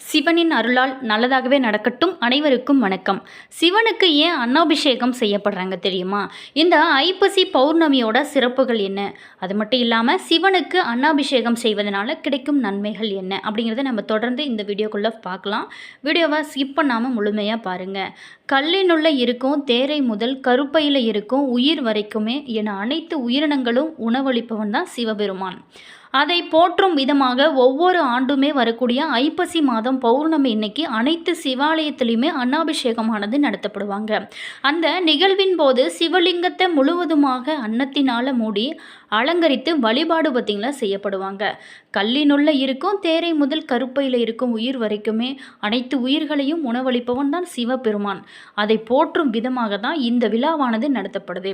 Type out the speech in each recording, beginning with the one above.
சிவனின் அருளால் நல்லதாகவே நடக்கட்டும் அனைவருக்கும் வணக்கம். சிவனுக்கு ஏன் அன்னாபிஷேகம் செய்யப்படுறாங்க தெரியுமா? இந்த ஐப்பசி பௌர்ணமியோட சிறப்புகள் என்ன? அது மட்டும் இல்லாமல் சிவனுக்கு அன்னாபிஷேகம் செய்வதனால கிடைக்கும் நன்மைகள் என்ன? அப்படிங்கிறத நம்ம தொடர்ந்து இந்த வீடியோக்குள்ளே பார்க்கலாம். வீடியோவை ஸ்கிப் பண்ணாமல் முழுமையாக பாருங்கள் கல்லினுள்ள இருக்கும் தேரை முதல் கருப்பையில் இருக்கும் உயிர் வரைக்குமே என அனைத்து உயிரினங்களும் உணவளிப்பவன் தான் சிவபெருமான். அதை போற்றும் விதமாக ஒவ்வொரு ஆண்டுமே வரக்கூடிய ஐப்பசி மாதம் பௌர்ணமி இன்னைக்கு அனைத்து சிவாலயத்திலையுமே அன்னாபிஷேகமானது நடத்தப்படுவாங்க. அந்த நிகழ்வின் போது சிவலிங்கத்தை முழுவதுமாக அன்னத்தினால் மூடி அலங்கரித்து வழிபாடு பார்த்திங்களா? செய்யப்படுவாங்க. கல்லினுள்ள இருக்கும் தேரை முதல் கருப்பையில் இருக்கும் உயிர் வரைக்குமே அனைத்து உயிர்களையும் உணவளிப்பவன் தான் சிவபெருமான். அதை போற்றும் விதமாக தான் இந்த விழாவானது நடத்தப்படுது.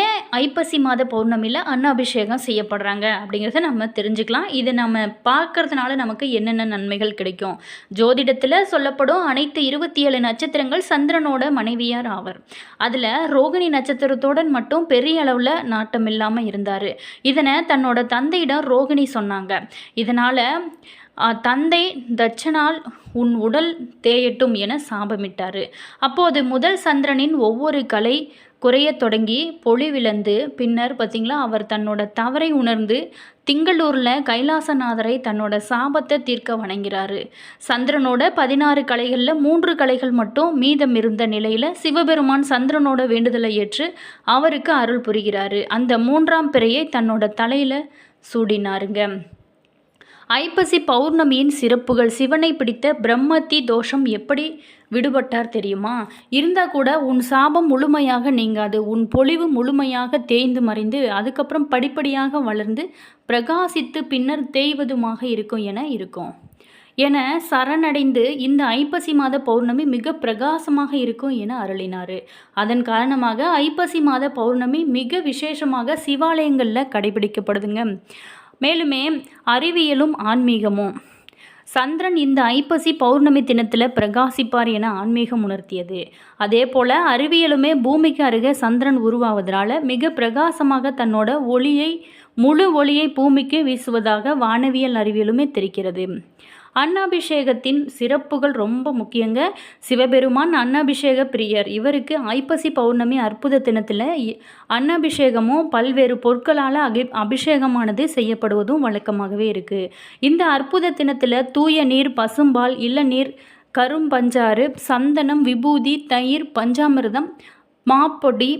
ஏன் ஐப்பசி மாத பௌர்ணமியில் அன்னாபிஷேகம் செய்யப்படுறாங்க அப்படிங்கிறத நம்ம தெரிஞ்சுக்கலாம். இதை நம்ம பார்க்கறதுனால நமக்கு என்னென்ன நன்மைகள் கிடைக்கும்? ஜோதிடத்தில் சொல்லப்படும் அனைத்து இருபத்தி ஏழு நட்சத்திரங்கள் சந்திரனோட மனைவியார் ஆவர். அதில் ரோகிணி நட்சத்திரத்துடன் மட்டும் பெரிய அளவில் நாட்டம் இல்லாமல் இருந்தார். இதனை தன்னோட தந்தையிடம் ரோகிணி சொன்னாங்க. இதனால் தந்தை தட்சனால் உன் உடல் தேயட்டும் என சாபமிட்டார். அப்போது முதல் சந்திரனின் ஒவ்வொரு கலை குறையத் தொடங்கி பொழிவிழந்து பின்னர் பார்த்திங்களா அவர் தன்னோட தவறை உணர்ந்து திங்களூரில் கைலாசநாதரை தன்னோட சாபத்தை தீர்க்க வணங்கிறாரு. சந்திரனோட பதினாறு கலைகளில் மூன்று கலைகள் மட்டும் மீதம் இருந்த நிலையில் சிவபெருமான் சந்திரனோட வேண்டுதலை ஏற்று அவருக்கு அருள் புரிகிறாரு. அந்த மூன்றாம் பிறையை தன்னோட தலையில் சூடினாருங்க. ஐப்பசி பௌர்ணமியின் சிறப்புகள் சிவனை பிடித்த பிரம்மத்தி தோஷம் எப்படி விடுபட்டார் தெரியுமா? இருந்தால் கூட உன் சாபம் முழுமையாக நீங்காது. உன் பொழிவு முழுமையாக தேய்ந்து மறைந்து அதுக்கப்புறம் படிப்படியாக வளர்ந்து பிரகாசித்து பின்னர் தேய்வதுமாக இருக்கும் என இருக்கும். என சரணடைந்து இந்த ஐப்பசி மாத பௌர்ணமி மிக பிரகாசமாக இருக்கும் என அருளினார். அதன் காரணமாக ஐப்பசி மாத பௌர்ணமி மிக விசேஷமாக சிவாலயங்களில் கடைபிடிக்கப்படுதுங்க. மேலுமே அறிவியலும் ஆன்மீகமும். சந்திரன் இந்த ஐப்பசி பௌர்ணமி தினத்தில் பிரகாசிப்பார் என ஆன்மீகம் உணர்த்தியது. அதே போல் அறிவியலுமே பூமிக்கு அருகே சந்திரன் உருவாவதனால மிக பிரகாசமாக தன்னோட ஒளியை முழு ஒளியை பூமிக்கு வீசுவதாக வானவியல் அறிவியலுமே தெரிகிறது. அன்னாபிஷேகத்தின் சிறப்புகள் ரொம்ப முக்கியங்க. சிவபெருமான் அன்னாபிஷேக பிரியர். இவருக்கு ஐப்பசி பௌர்ணமி அற்புத தினத்தில் அன்னாபிஷேகமும் பல்வேறு பொருட்களால் அகி அபிஷேகமானது செய்யப்படுவதும் வழக்கமாகவே இருக்குது இந்த அற்புத தினத்தில் தூய நீர் பசும்பால் இளநீர் கரும்பஞ்சாறு சந்தனம் விபூதி தயிர் பஞ்சாமிர்தம் மாப்பொடி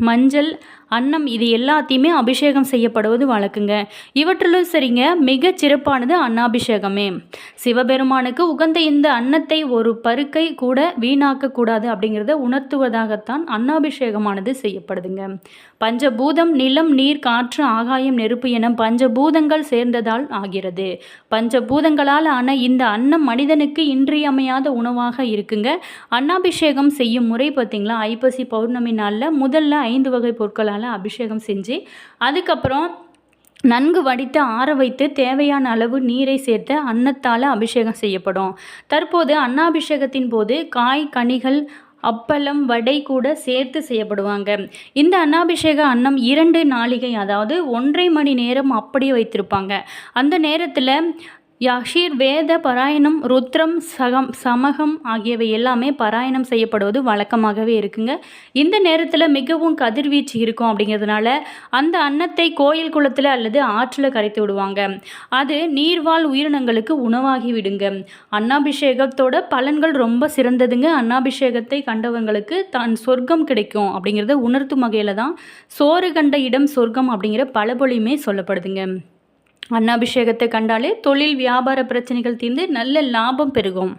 மஞ்சள் அன்னம் இது எல்லாத்தையுமே அபிஷேகம் செய்யப்படுவது வழக்குங்க. இவற்றிலும் சரிங்க மிகச் சிறப்பானது அன்னாபிஷேகமே. சிவபெருமானுக்கு உகந்த இந்த அன்னத்தை ஒரு பருக்கை கூட வீணாக்கக்கூடாது அப்படிங்கிறத உணர்த்துவதாகத்தான் அன்னாபிஷேகமானது செய்யப்படுதுங்க. பஞ்சபூதம் நிலம் நீர் காற்று ஆகாயம் நெருப்பு என பஞ்சபூதங்கள் சேர்ந்ததால் ஆகிறது. பஞ்சபூதங்களால் ஆன இந்த அன்னம் மனிதனுக்கு இன்றியமையாத உணவாக இருக்குங்க. அன்னாபிஷேகம் செய்யும் முறை பார்த்திங்களா? ஐப்பசி பௌர்ணமி நாளில் முதல்ல ஐந்து வகை பொருட்களால் அபிஷேகம் செஞ்சு அதுக்கப்புறம் நன்கு வடித்து ஆற வைத்து தேவையான அளவு நீரை சேர்த்து அன்னத்தால் அபிஷேகம் செய்யப்படும். தற்போது அன்னாபிஷேகத்தின் போது காய் கனிகள் அப்பளம் வடை கூட சேர்த்து செய்யப்படுவாங்க. இந்த அன்னாபிஷேக அன்னம் இரண்டு நாளிகை அதாவது ஒன்றரை மணி நேரம் அப்படியே வைத்திருப்பாங்க. அந்த நேரத்தில் யாஷீர் வேத பாராயணம் ருத்ரம் சகம் சமகம் ஆகியவை எல்லாமே பாராயணம் செய்யப்படுவது வழக்கமாகவே இருக்குங்க. இந்த நேரத்தில் மிகவும் கதிர்வீச்சு இருக்கும் அப்படிங்கிறதுனால அந்த அன்னத்தை கோயில் குளத்தில் அல்லது ஆற்றில் கரைத்து விடுவாங்க. அது நீர்வாழ் உயிரினங்களுக்கு உணவாகி விடுங்க. அன்னாபிஷேகத்தோட பலன்கள் ரொம்ப சிறந்ததுங்க. அன்னாபிஷேகத்தை கண்டவங்களுக்கு தான் சொர்க்கம் கிடைக்கும் அப்படிங்கிறத உணர்த்தும் வகையில் தான் சோறு கண்ட இடம் சொர்க்கம் அப்படிங்கிற பலபொழியுமே சொல்லப்படுதுங்க. அன்னாபிஷேகத்தை கண்டாலே தொழில் வியாபார பிரச்சனைகள் தீர்ந்து நல்ல லாபம் பெருகும்.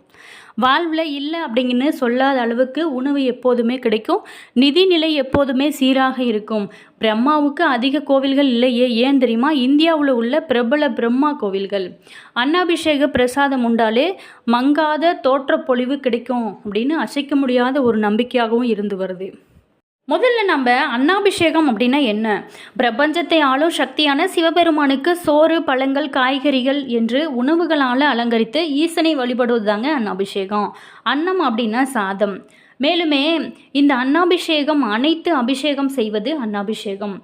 வாழ்வில் இல்லை அப்படிங்கன்னு சொல்லாத அளவுக்கு உணவு எப்போதுமே கிடைக்கும். நிதிநிலை எப்போதுமே சீராக இருக்கும். பிரம்மாவுக்கு அதிக கோவில்கள் இல்லையே. ஏன் தெரியுமா? இந்தியாவில் உள்ள பிரபல பிரம்மா கோவில்கள். அன்னாபிஷேக பிரசாதம் உண்டாலே மங்காத தோற்றப்பொழிவு கிடைக்கும் அப்படின்னு அசைக்க முடியாத ஒரு நம்பிக்கையாகவும் இருந்து வருது. முதல்ல நம்ம அன்னாபிஷேகம் அப்படின்னா என்ன? பிரபஞ்சத்தை ஆளும் சக்தியான சிவபெருமானுக்கு சோறு பழங்கள் காய்கறிகள் என்று உணவுகளால் அலங்கரித்து ஈசனை வழிபடுவது தாங்க அன்னாபிஷேகம். அன்னம் அப்படின்னா சாதம். மேலுமே இந்த அன்னாபிஷேகம் அனைத்து அபிஷேகம் செய்வது அன்னாபிஷேகம்.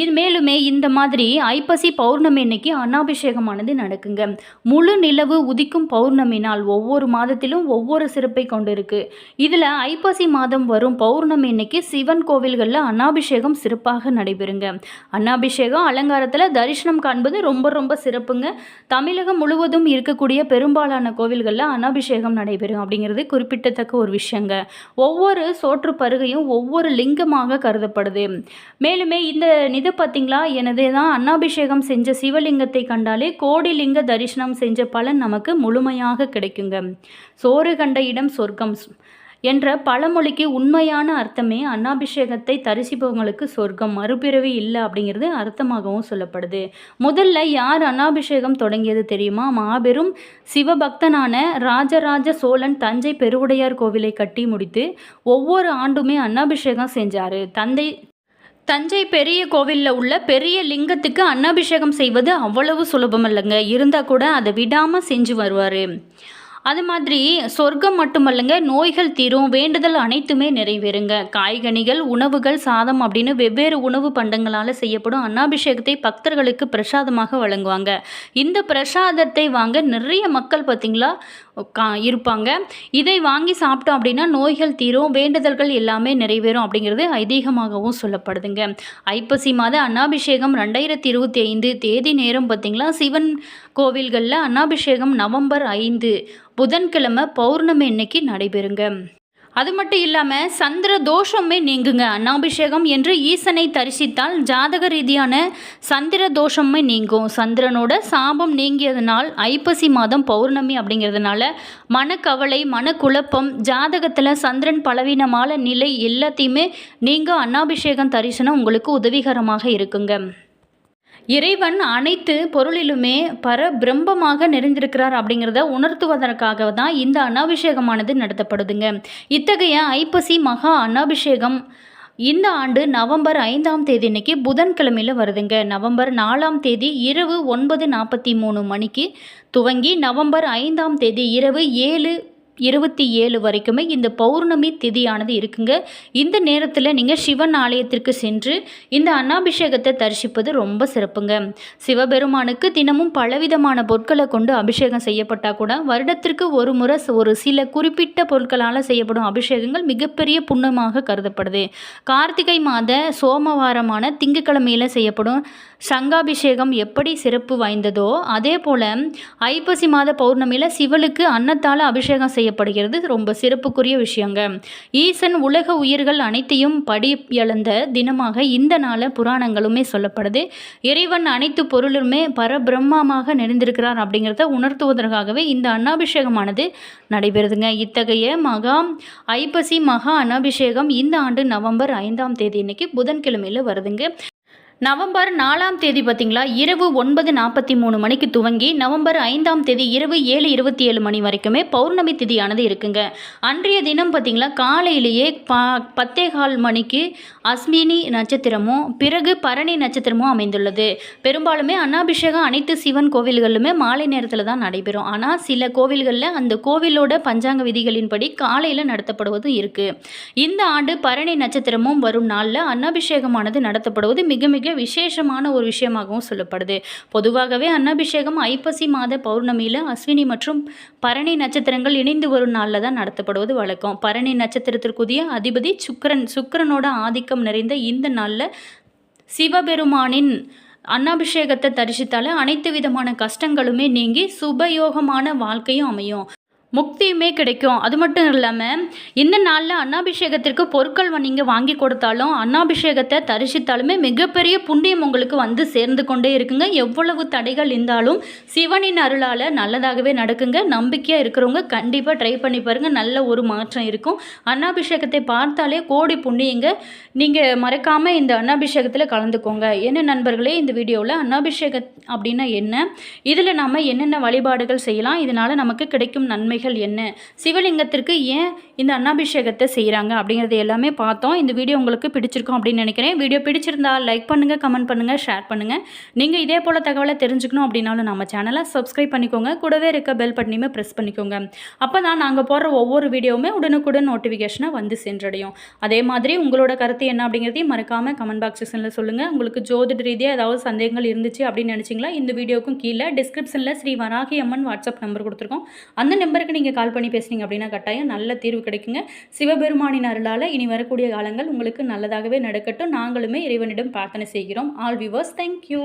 இது மேலுமே இந்த மாதிரி ஐப்பசி பௌர்ணமி அன்னைக்கு அன்னாபிஷேகமானது நடக்குங்க. முழு நிலவு உதிக்கும் பௌர்ணமி நாள் ஒவ்வொரு மாதத்திலும் ஒவ்வொரு சிறப்பை கொண்டு இருக்கு இதில் ஐப்பசி மாதம் வரும் பௌர்ணமி அன்னைக்கு சிவன் கோவில்களில் அன்னாபிஷேகம் சிறப்பாக நடைபெறுங்க. அன்னாபிஷேகம் அலங்காரத்தில் தரிசனம் காண்பது ரொம்ப ரொம்ப சிறப்புங்க. தமிழகம் முழுவதும் இருக்கக்கூடிய பெரும்பாலான கோவில்களில் அன்னாபிஷேகம் நடைபெறும் அப்படிங்கிறது குறிப்பிடத்தக்க ஒரு விஷயங்க. ஒவ்வொரு சோற்று பருகையும் ஒவ்வொரு லிங்கமாக கருதப்படுது. மேலுமே இந்த இது பார்த்திங்களா எனது தான் அன்னாபிஷேகம் செஞ்ச சிவலிங்கத்தை கண்டாலே கோடி லிங்க தரிசனம் செஞ்ச பலன் நமக்கு முழுமையாக கிடைக்குங்க. சோறு கண்ட இடம் சொர்க்கம். என்ற பழமொழிக்கு உண்மையான அர்த்தமே அன்னாபிஷேகத்தை தரிசிப்பவங்களுக்கு சொர்க்கம். மறுபிறவி இல்லை அப்படிங்கிறது அர்த்தமாகவும் சொல்லப்படுது. முதல்ல யார் அன்னாபிஷேகம் தொடங்கியது தெரியுமா? மாபெரும் சிவபக்தனான ராஜராஜ சோழன் தஞ்சை பெருவுடையார் கோவிலை கட்டி முடித்து ஒவ்வொரு ஆண்டுமே அன்னாபிஷேகம் செஞ்சார். தந்தை தஞ்சை பெரிய கோவிலில் உள்ள பெரிய லிங்கத்துக்கு அன்னாபிஷேகம் செய்வது அவ்வளவு சுலபம் இல்லைங்க இருந்தால் கூட அதை விடாமல் செஞ்சு வருவார். அது மாதிரி சொர்க்கம் மட்டுமல்லங்க நோய்கள் தீரும் வேண்டுதல் அனைத்துமே நிறைவேறுங்க. காய்கனிகள் உணவுகள் சாதம் அப்படின்னு வெவ்வேறு உணவு பண்டங்களால் செய்யப்படும் அன்னாபிஷேகத்தை பக்தர்களுக்கு பிரசாதமாக வழங்குவாங்க. இந்த பிரசாதத்தை வாங்க நிறைய மக்கள் பார்த்திங்களா கா இருப்பாங்க. இதை வாங்கி சாப்பிட்டோம் அப்படின்னா நோய்கள் தீரும் வேண்டுதல்கள் எல்லாமே நிறைவேறும் அப்படிங்கிறது ஐதீகமாகவும் சொல்லப்படுதுங்க. ஐப்பசி மாத அன்னாபிஷேகம் ரெண்டாயிரத்தி இருபத்தி ஐந்து தேதி நேரம் பார்த்திங்களா சிவன் கோவில்களில் அன்னாபிஷேகம் நவம்பர் ஐந்து. புதன்கிழமை பௌர்ணமி இன்னைக்கு நடைபெறுங்க. அது மட்டும் இல்லாமல் சந்திர தோஷமே நீங்குங்க. அன்னாபிஷேகம் என்று ஈசனை தரிசித்தால் ஜாதக ரீதியான சந்திர தோஷமே நீங்கும். சந்திரனோட சாபம் நீங்கியதுனால் ஐப்பசி மாதம் பௌர்ணமி அப்படிங்கிறதுனால மனக்கவலை மனக்குழப்பம் ஜாதகத்தில் சந்திரன் பலவீனமான நிலை எல்லாத்தையுமே நீங்கள் அன்னாபிஷேகம் தரிசனம் உங்களுக்கு உதவிகரமாக இருக்குங்க. இறைவன் அனைத்து பொருளிலுமே பர பிரம்பமாக நிறைந்திருக்கிறார் அப்படிங்கிறத உணர்த்துவதற்காக தான் இந்த அனாபிஷேகமானது நடத்தப்படுதுங்க. இத்தகைய ஐப்பசி மகா அனாபிஷேகம் இந்த ஆண்டு நவம்பர் ஐந்தாம் தேதி இன்னைக்கு புதன்கிழமையில் வருதுங்க. நவம்பர் நாலாம் தேதி இரவு ஒன்பது நாற்பத்தி மூணு மணிக்கு துவங்கி நவம்பர் ஐந்தாம் தேதி இரவு ஏழு இருபத்தி ஏழு வரைக்குமே இந்த பௌர்ணமி திதியானது இருக்குங்க. இந்த நேரத்தில் நீங்கள் சிவன் ஆலயத்திற்கு சென்று இந்த அன்னாபிஷேகத்தை தரிசிப்பது ரொம்ப சிறப்புங்க. சிவபெருமானுக்கு தினமும் பலவிதமான பொருட்களை கொண்டு அபிஷேகம் செய்யப்பட்டால் கூட வருடத்திற்கு ஒரு முறை ஒரு சில குறிப்பிட்ட பொருட்களால் செய்யப்படும் அபிஷேகங்கள் மிகப்பெரிய புண்ணியமாக கருதப்படுது. கார்த்திகை மாத சோமவாரமான திங்கக்கிழமையில் செய்யப்படும் சங்காபிஷேகம் எப்படி சிறப்பு வாய்ந்ததோ அதே போல் ஐப்பசி மாத பௌர்ணமியில் சிவனுக்கு அன்னத்தால் அபிஷேகம் செய்யப்படுகிறது. ரொம்ப சிறப்புக்குரிய விஷயங்க. ஈசன் உலக உயிர்கள் அனைத்தையும் படி இழந்த தினமாக இந்த நாள புராணங்களுமே சொல்லப்படுது. இறைவன் அனைத்து பொருளுமே பரபிரம்மமாக நிறைந்திருக்கிறார் அப்படிங்கிறத உணர்த்துவதற்காகவே இந்த அன்னாபிஷேகமானது நடைபெறுதுங்க. இத்தகைய மகா ஐப்பசி மகா அன்னாபிஷேகம் இந்த ஆண்டு நவம்பர் ஐந்தாம் தேதி இன்னைக்கு புதன்கிழமையில் வருதுங்க. நவம்பர் நாலாம் தேதி பார்த்தீங்களா? இரவு ஒன்பது நாற்பத்தி மூணு மணிக்கு துவங்கி நவம்பர் ஐந்தாம் தேதி இரவு ஏழு இருபத்தி ஏழு மணி வரைக்குமே பௌர்ணமி திதியானது இருக்குங்க. அன்றைய தினம் பார்த்தீங்களா? காலையிலேயே பா பத்தே கால் மணிக்கு அஸ்மினி நட்சத்திரமும் பிறகு பரணி நட்சத்திரமும் அமைந்துள்ளது. பெரும்பாலுமே அன்னாபிஷேகம் அனைத்து சிவன் கோவில்களிலுமே மாலை நேரத்தில் தான் நடைபெறும். ஆனால் சில கோவில்களில் அந்த கோவிலோட பஞ்சாங்க விதிகளின்படி காலையில் நடத்தப்படுவதும் இருக்குது இந்த ஆண்டு பரணி நட்சத்திரமும் வரும் நாளில் அன்னாபிஷேகமானது நடத்தப்படுவது மிக மிக மிக விசேஷமான ஒரு விஷயமாகவும் சொல்லப்படுது. பொதுவாகவே அன்னாபிஷேகம் ஐப்பசி மாத பௌர்ணமியில் அஸ்வினி மற்றும் பரணி நட்சத்திரங்கள் இணைந்து வரும் நாளில் தான் நடத்தப்படுவது வழக்கம். பரணி நட்சத்திரத்திற்குரிய அதிபதி சுக்கரன் சுக்கிரனோட ஆதிக்கம் நிறைந்த இந்த நாளில் சிவபெருமானின் அன்னாபிஷேகத்தை தரிசித்தாலே அனைத்து விதமான கஷ்டங்களுமே நீங்கி சுபயோகமான வாழ்க்கையும் அமையும். முக்தியுமே கிடைக்கும். அது மட்டும் இல்லாமல் இந்த நாளில் அன்னாபிஷேகத்திற்கு பொருட்கள் நீங்கள் வாங்கி கொடுத்தாலும் அன்னாபிஷேகத்தை தரிசித்தாலுமே மிகப்பெரிய புண்ணியம் உங்களுக்கு வந்து சேர்ந்து கொண்டே இருக்குங்க. எவ்வளவு தடைகள் இருந்தாலும் சிவனின் அருளால் நல்லதாகவே நடக்குங்க. நம்பிக்கையாக இருக்கிறவங்க கண்டிப்பாக ட்ரை பண்ணி பாருங்கள் நல்ல ஒரு மாற்றம் இருக்கும். அன்னாபிஷேகத்தை பார்த்தாலே கோடி புண்ணியங்க. நீங்கள் மறக்காமல் இந்த அன்னாபிஷேகத்தில் கலந்துக்கோங்க. என்ன நண்பர்களே இந்த வீடியோவில் அன்னாபிஷேகம் அப்படின்னா என்ன? இதில் நம்ம என்னென்ன வழிபாடுகள் செய்யலாம்? இதனால் நமக்கு கிடைக்கும் நன்மைகள் நன்மைகள் என்ன? சிவலிங்கத்திற்கு ஏன் இந்த அன்னாபிஷேகத்தை செய்கிறாங்க அப்படிங்கிறது எல்லாமே பார்த்தோம். இந்த வீடியோ உங்களுக்கு பிடிச்சிருக்கும் அப்படின்னு நினைக்கிறேன். வீடியோ பிடிச்சிருந்தா லைக் பண்ணுங்கள் கமெண்ட் பண்ணுங்கள் ஷேர் பண்ணுங்கள் நீங்கள் இதே போல் தகவலை தெரிஞ்சுக்கணும் அப்படின்னாலும் நம்ம சேனலை சப்ஸ்கிரைப் பண்ணிக்கோங்க. கூடவே இருக்க பெல் பட்டனையுமே ப்ரெஸ் பண்ணிக்கோங்க. அப்போ தான் நாங்கள் போடுற ஒவ்வொரு வீடியோவுமே உடனுக்குடன் நோட்டிஃபிகேஷனை வந்து சென்றடையும். அதே மாதிரி உங்களோட கருத்து என்ன அப்படிங்கிறதையும் மறக்காமல் கமெண்ட் பாக்ஸ் செக்ஷனில் சொல்லுங்கள் உங்களுக்கு ஜோதிட ரீதியாக ஏதாவது சந்தேகங்கள் இருந்துச்சு அப்படின்னு நினச்சிங்களா? இந்த வீடியோக்கும் கீழே டிஸ்கிரிப்ஷனில் ஸ்ரீ வராகி அம்மன் வாட்ஸ்அப் நம்பர் கொடுத்துருக்கோம். அந்த நம்பருக்கு நீங்கள் கால் பண்ணி பேசுனீங்க அப்படின்னா கட்டாயம் நல்ல தீர்வு கிடைக்குங்க. சிவபெருமானின் அருளால் இனி வரக்கூடிய காலங்கள் உங்களுக்கு நல்லதாகவே நடக்கட்டும். நாங்களுமே இறைவனிடம் பிரார்த்தனை செய்கிறோம். All viewers thank you